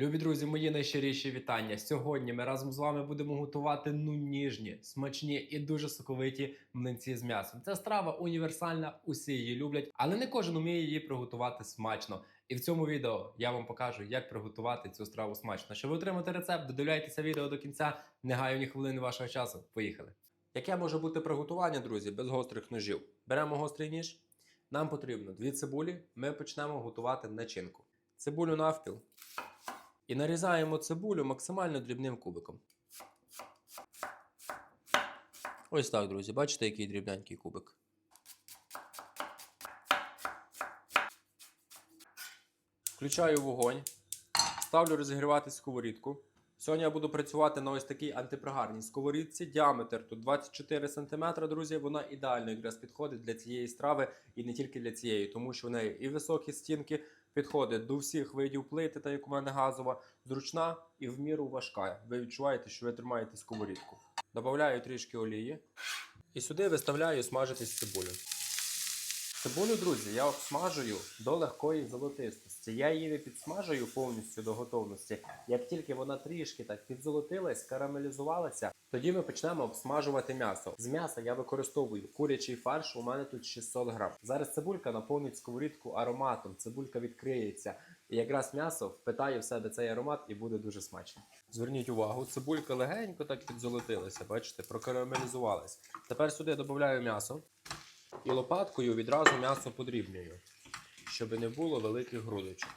Любі друзі, мої найщиріші вітання. Сьогодні ми разом з вами будемо готувати ну ніжні, смачні і дуже соковиті млинці з м'ясом. Це страва універсальна, усі її люблять, але не кожен уміє її приготувати смачно. І в цьому відео я вам покажу, як приготувати цю страву смачно. Щоб отримати рецепт, додивляйтеся відео до кінця. Не ні хвилини вашого часу. Поїхали. Яке може бути приготування, друзі, без гострих ножів? Беремо гострий ніж. Нам потрібно дві цибулі. Ми почнемо готувати начинку. Цибулю навпіл. І нарізаємо цибулю максимально дрібним кубиком. Ось так, друзі. Бачите, який дрібненький кубик. Включаю вогонь. Ставлю розігрівати сковорідку. Сьогодні я буду працювати на ось такій антипригарній сковорідці. Діаметр тут 24 см, друзі. Вона ідеально якраз підходить для цієї страви і не тільки для цієї, тому що в неї і високі стінки підходить до всіх видів плити, та як у мене газова, зручна і в міру важка. Ви відчуваєте, що ви тримаєте сковорідку. Добавляю трішки олії і сюди виставляю смажитись цибулю. Цибулю, друзі, я обсмажую до легкої золотистості. Я її підсмажую повністю до готовності. Як тільки вона трішки так підзолотилась, карамелізувалася, тоді ми почнемо обсмажувати м'ясо. З м'яса я використовую курячий фарш. У мене тут 600 грам. Зараз цибулька наповнить сковорідку ароматом. Цибулька відкриється. І якраз м'ясо впитає в себе цей аромат і буде дуже смачно. Зверніть увагу, цибулька легенько так підзолотилася, бачите, прокарамелізувалась. Тепер сюди додаю м'ясо. І лопаткою відразу м'ясо подрібнюю, щоб не було великих грудочок.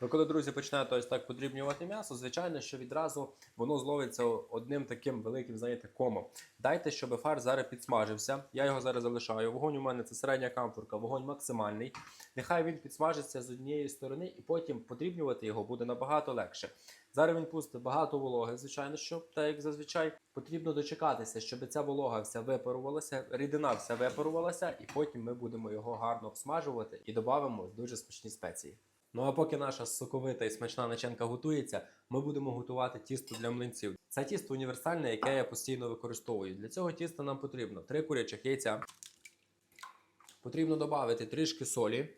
Ви коли, друзі, почнете ось так подрібнювати м'ясо, звичайно, що відразу воно зловиться одним таким великим, знаєте, комом. Дайте, щоб фарш зараз підсмажився. Я його зараз залишаю. Вогонь у мене це середня камфорка, вогонь максимальний. Нехай він підсмажиться з однієї сторони, і потім подрібнювати його буде набагато легше. Зараз він пустить багато вологи, звичайно, що так як зазвичай потрібно дочекатися, щоб ця волога вся випарувалася, рідина вся випарувалася, і потім ми будемо його гарно обсмажувати і додамо дуже смачні спеції. Ну а поки наша соковита і смачна начинка готується, ми будемо готувати тісто для млинців. Це тісто універсальне, яке я постійно використовую. Для цього тіста нам потрібно 3 курячих яйця. Потрібно додати трішки солі.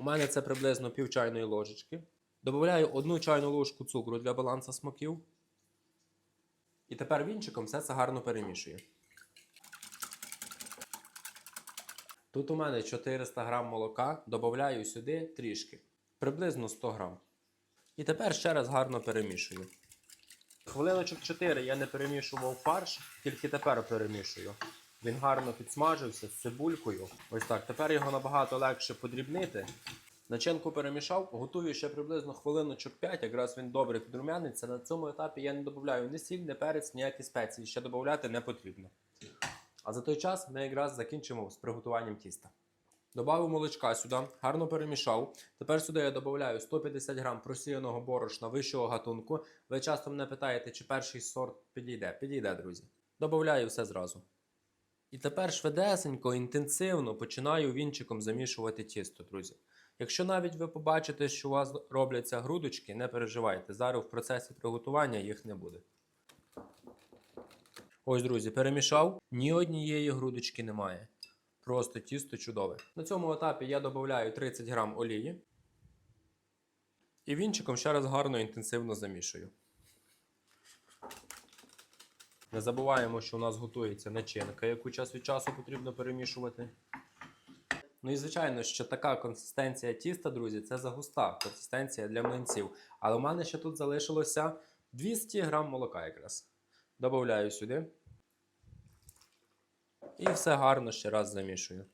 У мене це приблизно пів чайної ложечки. Добавляю одну чайну ложку цукру для балансу смаків. І тепер вінчиком все це гарно перемішую. Тут у мене 400 грам молока, додаю сюди трішки, приблизно 100 грам. І тепер ще раз гарно перемішую. Хвилиночок 4 я не перемішував фарш, тільки тепер перемішую. Він гарно підсмажився з цибулькою. Ось так. Тепер його набагато легше подрібнити. Начинку перемішав, готую ще приблизно хвилиночок 5, якраз він добре підрумяниться. На цьому етапі я не додаю ні сіль, ні перець, ніякі спеції. Ще додати не потрібно. А за той час ми якраз закінчимо з приготуванням тіста. Добавив молочка сюди, гарно перемішав. Тепер сюди я додаю 150 грам просіяного борошна вищого гатунку. Ви часто мене питаєте, чи перший сорт підійде. Підійде, друзі. Добавляю все зразу. І тепер швидесенько, інтенсивно починаю вінчиком замішувати тісто, друзі. Якщо навіть ви побачите, що у вас робляться грудочки, не переживайте. Зараз в процесі приготування їх не буде. Ось, друзі, перемішав. Ні однієї грудочки немає. Просто тісто чудове. На цьому етапі я додаю 30 грам олії. І вінчиком ще раз гарно інтенсивно замішую. Не забуваємо, що у нас готується начинка, яку час від часу потрібно перемішувати. Ну і звичайно, що така консистенція тіста, друзі, це загуста консистенція для млинців. Але у мене ще тут залишилося 200 грам молока якраз. Добавляю сюди. І все гарно ще раз замішую.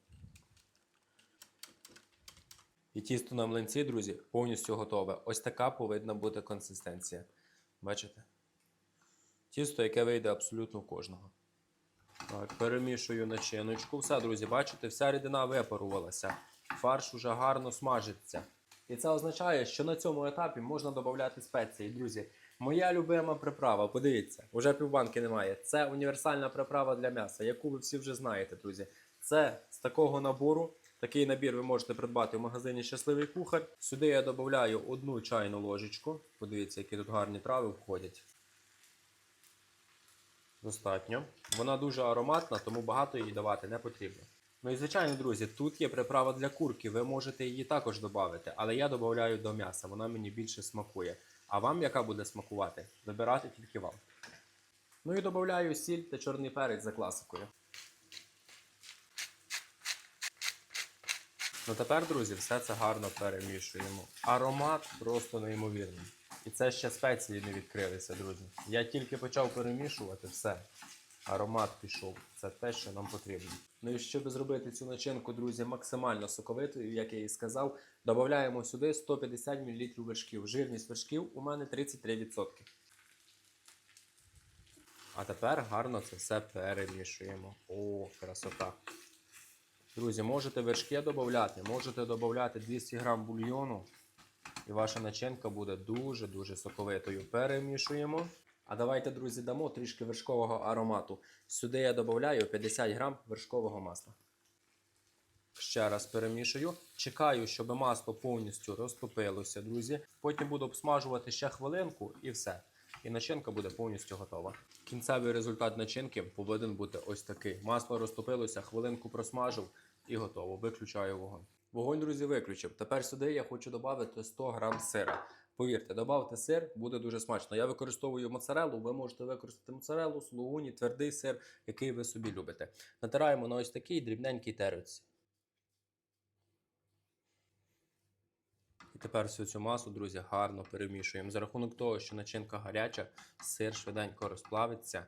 І тісто на млинці, друзі, повністю готове. Ось така повинна бути консистенція. Бачите? Тісто, яке вийде абсолютно в кожного. Так, перемішую начиночку. Все, друзі, бачите, вся рідина випарувалася. Фарш уже гарно смажиться. І це означає, що на цьому етапі можна додати спеції, друзі. Моя любима приправа, подивіться, вже півбанки немає. Це універсальна приправа для м'яса, яку ви всі вже знаєте, друзі. Це з такого набору. Такий набір ви можете придбати в магазині Щасливий кухар. Сюди я додаю одну чайну ложечку. Подивіться, які тут гарні трави входять. Достатньо. Вона дуже ароматна, тому багато її давати не потрібно. Ну і звичайно, друзі, тут є приправа для курки. Ви можете її також додати, але я додаю до м'яса, вона мені більше смакує. А вам яка буде смакувати? Вибирати тільки вам. Ну і додаю сіль та чорний перець за класикою. Ну тепер, друзі, все це гарно перемішуємо. Аромат просто неймовірний. І це ще спеції не відкрилися, друзі. Я тільки почав перемішувати все. Аромат пішов. Це те, що нам потрібно. Ну і щоб зробити цю начинку, друзі, максимально соковитою, як я і сказав, додаємо сюди 150 мл вершків. Жирність вершків у мене 33%. А тепер гарно це все перемішуємо. О, красота. Друзі, можете вершки додати, можете додати 200 г бульйону, і ваша начинка буде дуже-дуже соковитою. Перемішуємо. А давайте, друзі, дамо трішки вершкового аромату. Сюди я додаю 50 г вершкового масла. Ще раз перемішую. Чекаю, щоб масло повністю розтопилося, друзі. Потім буду обсмажувати ще хвилинку і все. І начинка буде повністю готова. Кінцевий результат начинки повинен бути ось такий. Масло розтопилося, хвилинку просмажив і готово. Виключаю вогонь. Вогонь, друзі, виключив. Тепер сюди я хочу додати 100 грам сира. Повірте, додавте сир, буде дуже смачно. Я використовую моцарелу, ви можете використати моцарелу, сулугуні, твердий сир, який ви собі любите. Натираємо на ось такий дрібненький терці. І тепер всю цю масу, друзі, гарно перемішуємо. За рахунок того, що начинка гаряча, сир швиденько розплавиться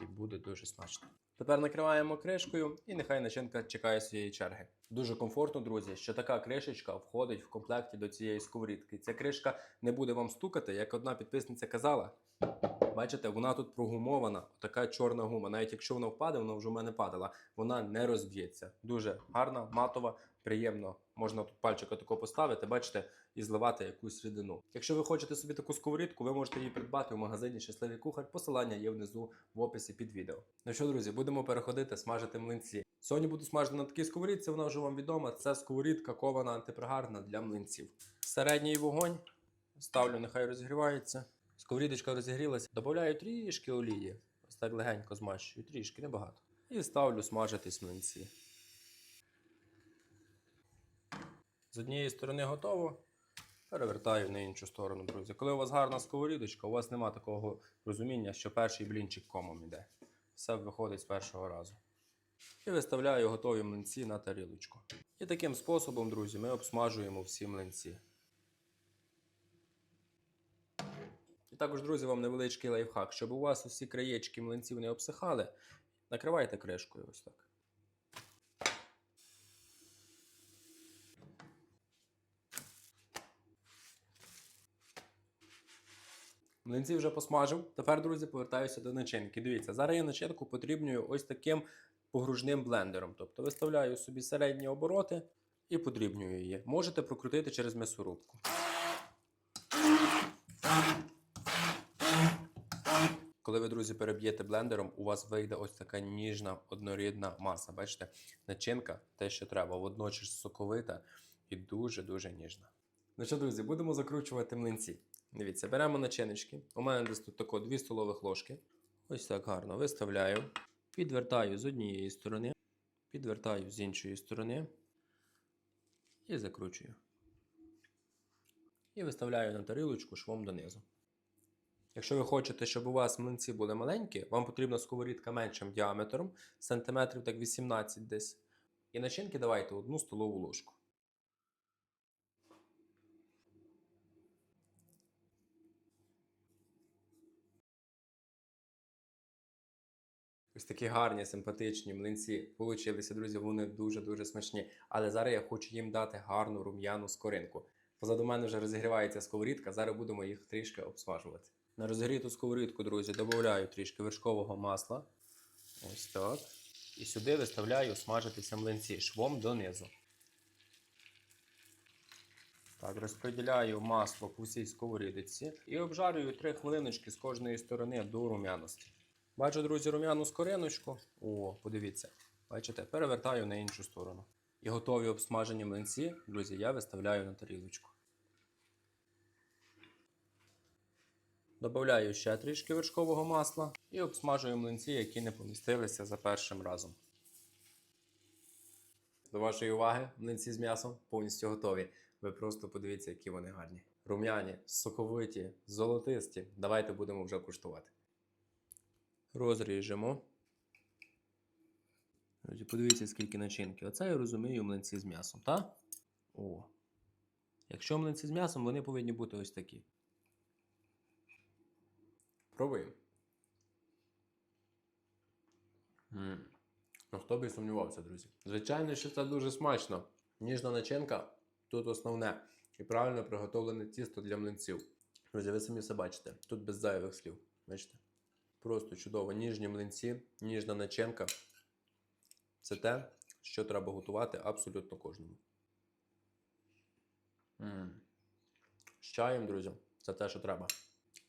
і буде дуже смачно. Тепер накриваємо кришкою і нехай начинка чекає своєї черги. Дуже комфортно, друзі, що така кришечка входить в комплекті до цієї сковорідки. Ця кришка не буде вам стукати, як одна підписниця казала. Бачите, вона тут прогумована, така чорна гума. Навіть якщо вона впаде, вона вже в мене падала, вона не розб'ється. Дуже гарна, матова, приємно. Можна тут пальчика тако поставити, бачите, і зливати якусь рідину. Якщо ви хочете собі таку сковорідку, ви можете її придбати в магазині Щасливий кухар. Посилання є внизу в описі під відео. Ну що, друзі, будемо переходити смажити млинці. Сьогодні буду смажити на такій сковорідці, вона вже вам відома. Це сковорідка кована антипригарна для млинців. Середній вогонь ставлю, нехай розігрівається. Сковорідочка розігрілася. Добавляю трішки олії. Ось так легенько змащую, трішки, небагато. І ставлю смажитись млинці. З однієї сторони готово. Перевертаю на іншу сторону, друзі. Коли у вас гарна сковорідочка, у вас нема такого розуміння, що перший блінчик комом іде. Все виходить з першого разу. І виставляю готові млинці на тарілочку. І таким способом, друзі, ми обсмажуємо всі млинці. І також, друзі, вам невеличкий лайфхак. Щоб у вас усі краєчки млинців не обсихали, накривайте кришкою ось так. Млинці вже посмажив. Тепер, друзі, повертаюся до начинки. Дивіться, зараз я начинку подрібнюю ось таким погружним блендером. Тобто виставляю собі середні обороти і подрібнюю її. Можете прокрутити через м'ясорубку. Коли ви, друзі, переб'єте блендером, у вас вийде ось така ніжна однорідна маса. Бачите, начинка те, що треба, водночас соковита і дуже-дуже ніжна. Ну що, друзі, будемо закручувати млинці. Дивіться, беремо начиночки. У мене десь тут тако 2 столових ложки. Ось так гарно виставляю. Підвертаю з однієї сторони, підвертаю з іншої сторони і закручую. І виставляю на тарілочку швом донизу. Якщо ви хочете, щоб у вас млинці були маленькі, вам потрібна сковорідка меншим діаметром, сантиметрів так 18 десь. І начинки давайте одну столову ложку. Ось такі гарні, симпатичні млинці получилися, друзі. Вони дуже-дуже смачні. Але зараз я хочу їм дати гарну рум'яну скоринку. Позаду мене вже розігрівається сковорідка, зараз будемо їх трішки обсмажувати. На розгріту сковорідку, друзі, додаю трішки вершкового масла. Ось так. І сюди виставляю смажитися млинці швом донизу. Так, розподіляю масло по всій сковорідці і обжарюю 3 хвилиночки з кожної сторони до рум'яності. Бачу, друзі, рум'яну скориночку. О, подивіться. Бачите, перевертаю на іншу сторону. І готові обсмажені млинці, друзі, я виставляю на тарілочку. Добавляю ще трішки вершкового масла і обсмажую млинці, які не помістилися за першим разом. До вашої уваги, млинці з м'ясом повністю готові. Ви просто подивіться, які вони гарні. рум'яні, соковиті, золотисті. Давайте будемо вже куштувати. Розріжемо. Друзі, подивіться, скільки начинки. Оце я розумію млинці з м'ясом, так? О. Якщо млинці з м'ясом, вони повинні бути ось такі. Пробуємо. Ну, хто б і сумнівався, друзі. Звичайно, що це дуже смачно. Ніжна начинка тут основне. І правильно приготовлене тісто для млинців. Друзі, ви самі все бачите. Тут без зайвих слів. Бачите? Просто чудово. Ніжні млинці, ніжна начинка. Це те, що треба готувати абсолютно кожному. м З чаєм, друзі, це те, що треба.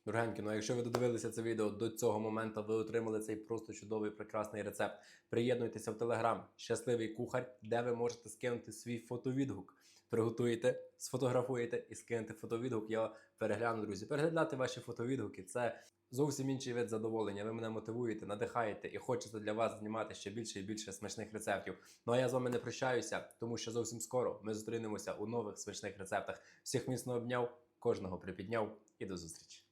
Дорогенькі, ну якщо ви додивилися це відео до цього моменту, ви отримали цей просто чудовий прекрасний рецепт. Приєднуйтеся в Телеграм Щасливий кухар, де ви можете скинути свій фотовідгук. Приготуєте, сфотографуєте і скинете фотовідгук. Я перегляну, друзі. Переглядати ваші фотовідгуки це зовсім інший вид задоволення. Ви мене мотивуєте, надихаєте і хочеться для вас знімати ще більше і більше смачних рецептів. Ну а я з вами не прощаюся, тому що зовсім скоро ми зустрінемося у нових смачних рецептах. Всіх міцно обняв, кожного припідняв і до зустрічі.